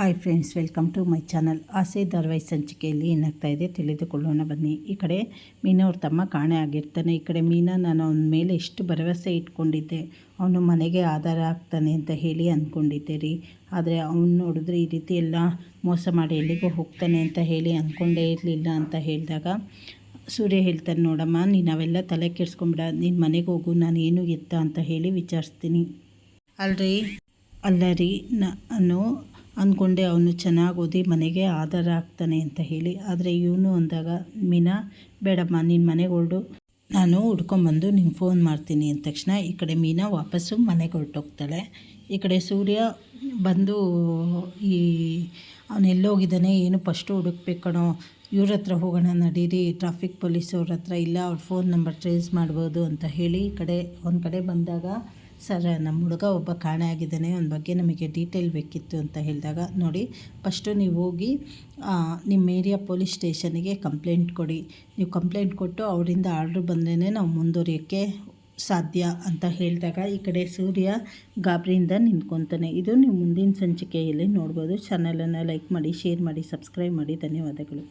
Hi friends welcome to my channel Aase ಧಾರವಾಹಿ ಸಂಚಿಕೆಯಲ್ಲಿ ಏನಾಗ್ತಾ ಇದೆ ತಿಳಿದುಕೊಳ್ಳೋಣ. ಬನ್ನಿ, ಈ ಕಡೆ ಮೀನಾ ಅವ್ರ ತಮ್ಮ ಕಾಣೆ ಆಗಿರ್ತಾನೆ. ಈ ಕಡೆ ಮೀನಾ ನಾನು ಅವನ ಮೇಲೆ ಎಷ್ಟು ಭರವಸೆ ಇಟ್ಕೊಂಡಿದ್ದೆ, ಅವನು ಮನೆಗೆ ಆಧಾರ ಆಗ್ತಾನೆ ಅಂತ ಹೇಳಿ ಅಂದ್ಕೊಂಡಿದ್ದೆ ರೀ. ಆದರೆ ಅವನು ನೋಡಿದ್ರೆ ಈ ರೀತಿ ಎಲ್ಲ ಮೋಸ ಮಾಡಿ ಎಲ್ಲಿಗೂ ಹೋಗ್ತಾನೆ ಅಂತ ಹೇಳಿ ಅಂದ್ಕೊಂಡೇ ಇರಲಿಲ್ಲ ಅಂತ ಹೇಳಿದಾಗ, ಸೂರ್ಯ ಹೇಳ್ತಾನೆ, ನೋಡಮ್ಮ, ನೀನು ಅವೆಲ್ಲ ತಲೆ ಕೆಡ್ಸ್ಕೊಂಬಿಡ, ನೀನು ಮನೆಗೆ ಹೋಗು, ನಾನು ಏನು ಎತ್ತ ಅಂತ ಹೇಳಿ ವಿಚಾರಿಸ್ತೀನಿ. ಅಲ್ರಿ, ಅಲ್ಲ ರೀ, ನಾನು ಅಂದ್ಕೊಂಡೆ ಅವನು ಚೆನ್ನಾಗಿ ಓದಿ ಮನೆಗೆ ಆಧಾರ ಆಗ್ತಾನೆ ಅಂತ ಹೇಳಿ. ಆದರೆ ಇವನು ಅಂದಾಗ, ಮೀನಾ, ಬೇಡಮ್ಮ ನಿನ್ನ ಮನೆಗೆ ಹೊರಡು. ನಾನು ಹುಡ್ಕೊಂಬಂದು ನಿಂಗೆ ಫೋನ್ ಮಾಡ್ತೀನಿ ಅಂದ ತಕ್ಷಣ ಈ ಕಡೆ ಮೀನಾ ವಾಪಸ್ಸು ಮನೆಗೆ ಹೊರಟೋಗ್ತಾಳೆ. ಈ ಕಡೆ ಸೂರ್ಯ ಬಂದು ಈ ಅವನು ಎಲ್ಲೋಗಿದ್ದಾನೆ, ಏನು ಫಸ್ಟು ಹುಡುಕ್ಬೇಕಣೋ ಕಣೋ. ಇವ್ರ ಹತ್ರ ಹೋಗೋಣ, ನಡೀರಿ. ಟ್ರಾಫಿಕ್ ಪೊಲೀಸ್ ಅವ್ರ ಹತ್ರ ಇಲ್ಲ, ಅವ್ರ ಫೋನ್ ನಂಬರ್ ಟ್ರೇಸ್ ಮಾಡ್ಬೋದು ಅಂತ ಹೇಳಿ ಈ ಕಡೆ ಒಂದು ಕಡೆ ಬಂದಾಗ ಸರ್, ನಮ್ಮ ಹುಡುಗ ಒಬ್ಬ ಕಾಣೆ ಆಗಿದ್ದಾನೆ, ಅವನ ಬಗ್ಗೆ ನಮಗೆ ಡೀಟೇಲ್ ಬೇಕಿತ್ತು ಅಂತ ಹೇಳಿದಾಗ, ನೋಡಿ ಫಸ್ಟು ನೀವು ಹೋಗಿ ನಿಮ್ಮ ಏರಿಯಾ ಪೊಲೀಸ್ ಸ್ಟೇಷನಿಗೆ ಕಂಪ್ಲೇಂಟ್ ಕೊಡಿ. ನೀವು ಕಂಪ್ಲೇಂಟ್ ಕೊಟ್ಟು ಅವರಿಂದ ಆರ್ಡ್ರ್ ಬಂದ್ರೇ ನಾವು ಮುಂದುವರಿಯೋಕ್ಕೆ ಸಾಧ್ಯ ಅಂತ ಹೇಳಿದಾಗ, ಈ ಕಡೆ ಸೂರ್ಯ ಗಾಬರಿಯಿಂದ ನಿಂತ್ಕೊತಾನೆ. ಇದು ನೀವು ಮುಂದಿನ ಸಂಚಿಕೆಯಲ್ಲಿ ನೋಡ್ಬೋದು. ಚಾನಲನ್ನು ಲೈಕ್ ಮಾಡಿ ಶೇರ್ ಮಾಡಿ ಸಬ್ಸ್ಕ್ರೈಬ್ ಮಾಡಿ. ಧನ್ಯವಾದಗಳು.